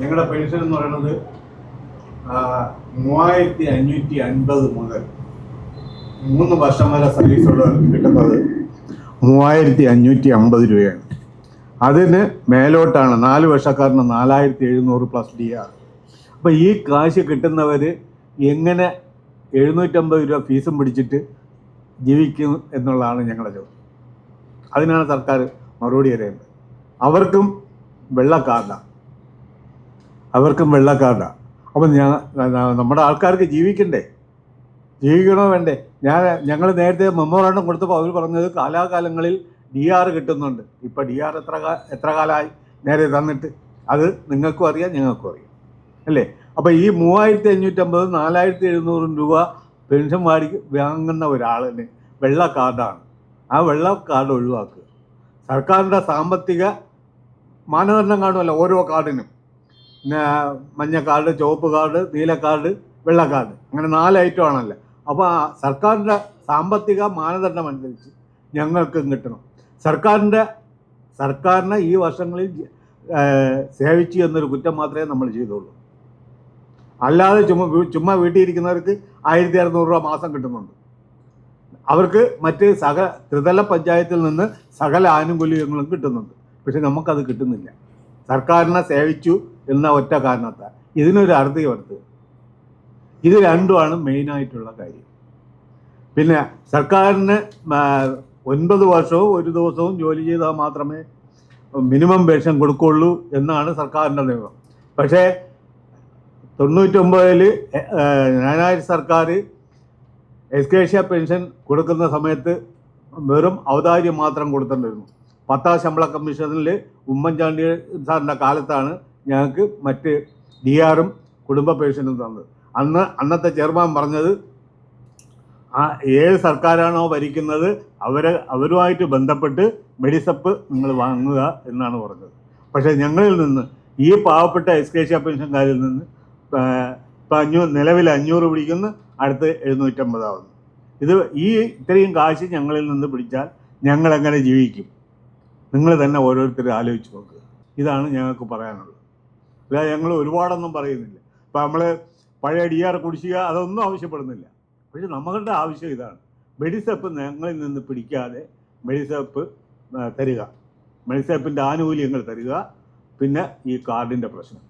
ഞങ്ങളുടെ പെൻഷൻ എന്ന് പറയുന്നത് മൂവായിരത്തി അഞ്ഞൂറ്റി അൻപത് മുതൽ മൂന്ന് വർഷം വരെ സർവീസുള്ളവർക്ക് കിട്ടുന്നത് മൂവായിരത്തി അഞ്ഞൂറ്റി അമ്പത് രൂപയാണ്. അതിന് മേലോട്ടാണ് നാല് വർഷക്കാരന് നാലായിരത്തി എഴുന്നൂറ് പ്ലസ് ഡി ആർ അപ്പോൾ ഈ കാശ് കിട്ടുന്നവർ എങ്ങനെ എഴുന്നൂറ്റമ്പത് രൂപ ഫീസും പിടിച്ചിട്ട് ജീവിക്കും എന്നുള്ളതാണ് ഞങ്ങളുടെ ചോദ്യം. അതിനാണ് സർക്കാർ മറുപടി തരേണ്ടത് അവർക്കും വെള്ളക്കാർഡാണ്. അവർക്കും വെള്ളക്കാരനാണ് അപ്പം ഞാൻ നമ്മുടെ ആൾക്കാർക്ക് ജീവിക്കണ്ടേ? ജീവിക്കണോ വേണ്ടേ? ഞാൻ ഞങ്ങൾ നേരത്തെ മെമ്മോറാണ്ടം കൊടുത്തപ്പോൾ അവർ പറഞ്ഞത് കാലാകാലങ്ങളിൽ ഡി ആർ കിട്ടുന്നുണ്ട്. ഇപ്പം ഡി ആർ എത്ര എത്ര കാലമായി നേരെ തന്നിട്ട്. അത് നിങ്ങൾക്കും അറിയാം ഞങ്ങൾക്കും അറിയാം. അല്ലേ? അപ്പോൾ ഈ മൂവായിരത്തി അഞ്ഞൂറ്റമ്പത് നാലായിരത്തി എഴുന്നൂറും രൂപ പെൻഷൻ വാടി വാങ്ങുന്ന ഒരാളിന് വെള്ള കാർഡാണ്. ആ വെള്ള കാർഡ് ഒഴിവാക്കുക. സർക്കാരിന്റെ സാമ്പത്തിക മാനദണ്ഡം കാണുമല്ലോ ഓരോ കാർഡിനും. പിന്നെ മഞ്ഞ കാർഡ് ചുവപ്പ് കാർഡ് നീല കാർഡ് വെള്ള കാർഡ്. അങ്ങനെ നാല് ഐറ്റം ആണല്ലോ. അപ്പോൾ സർക്കാരിന്റെ സാമ്പത്തിക മാനദണ്ഡം അനുസരിച്ച് ഞങ്ങൾക്കും കിട്ടണം. സർക്കാരിന്റെ സർക്കാരിനെ ഈ വർഷങ്ങളിൽ സേവിച്ചു എന്നൊരു കുറ്റം മാത്രമേ നമ്മൾ ചെയ്തുള്ളൂ. അല്ലാതെ ചുമ്മാ ചുമ്മാ വീട്ടിൽ ഇരിക്കുന്നവർക്ക് ആയിരത്തി അറുന്നൂറ് രൂപ മാസം കിട്ടുന്നുണ്ട്. അവർക്ക് മറ്റ് സകല ത്രിതല പഞ്ചായത്തിൽ നിന്ന് സകല ആനുകൂല്യങ്ങളും കിട്ടുന്നുണ്ട്. പക്ഷെ നമുക്കത് കിട്ടുന്നില്ല. സർക്കാരിനെ സേവിച്ചു എന്ന ഒറ്റ കാരണത്താൽ ഇതിനൊരു അറുതി വരുത്തുക ഇത് രണ്ടുമാണ് മെയിനായിട്ടുള്ള കാര്യം. പിന്നെ സർക്കാരിന് ഒൻപത് വർഷവും ഒരു ദിവസവും ജോലി ചെയ്താൽ മാത്രമേ മിനിമം പെൻഷൻ കൊടുക്കുള്ളൂ എന്നാണ് സർക്കാരിന്റെ നിയമം. പക്ഷേ തൊണ്ണൂറ്റൊമ്പതിൽ ഞാനായ സർക്കാർ എസ്കേഷ്യ പെൻഷൻ കൊടുക്കുന്ന സമയത്ത് വെറും ഔദാര്യം മാത്രം കൊടുത്തിട്ടുണ്ടായിരുന്നു. പത്താം ശമ്പള കമ്മീഷനിൽ ഉമ്മൻചാണ്ടി സാറിന്റെ കാലത്താണ് ഞങ്ങൾക്ക് മറ്റ് ഡി ആറും കുടുംബ പെൻഷനും തന്നത്. അന്ന് അന്നത്തെ ചെയർമാൻ പറഞ്ഞത് ആ ഏത് സർക്കാരാണോ ഭരിക്കുന്നത് അവരെ അവരുമായിട്ട് ബന്ധപ്പെട്ട് മെഡിസപ്പ് നിങ്ങൾ വാങ്ങുക എന്നാണ് പറഞ്ഞത്. പക്ഷേ ഞങ്ങളിൽ നിന്ന് ഈ പാവപ്പെട്ട എസ്കേഷ്യ പെൻഷൻകാരിൽ നിന്ന് ഇപ്പം അഞ്ഞൂറ് നിലവിൽ അഞ്ഞൂറ് പിടിക്കുന്നു അടുത്ത് എഴുന്നൂറ്റമ്പതാവുന്നു. ഇത് ഈ ഇത്രയും കാശ് ഞങ്ങളിൽ നിന്ന് പിടിച്ചാൽ ഞങ്ങൾ എങ്ങനെ ജീവിക്കും? നിങ്ങൾ തന്നെ ഓരോരുത്തരും ആലോചിച്ച് നോക്കുക ഇതാണ് ഞങ്ങൾക്ക് പറയാനുള്ളത്. അല്ല ഞങ്ങൾ ഒരുപാടൊന്നും പറയുന്നില്ല. ഇപ്പം നമ്മൾ പഴയ ഡി ആർ കുടിശ്ശിക അതൊന്നും ആവശ്യപ്പെടുന്നില്ല. പക്ഷെ നമ്മളുടെ ആവശ്യം ഇതാണ്. മെഡിസപ്പ് ഞങ്ങളിൽ നിന്ന് പിടിക്കാതെ മെഡിസപ്പ് തരിക. മെഡിസപ്പിന്റെ ആനുകൂല്യങ്ങൾ തരിക. പിന്നെ ഈ കാർഡിന്റെ പ്രശ്നം.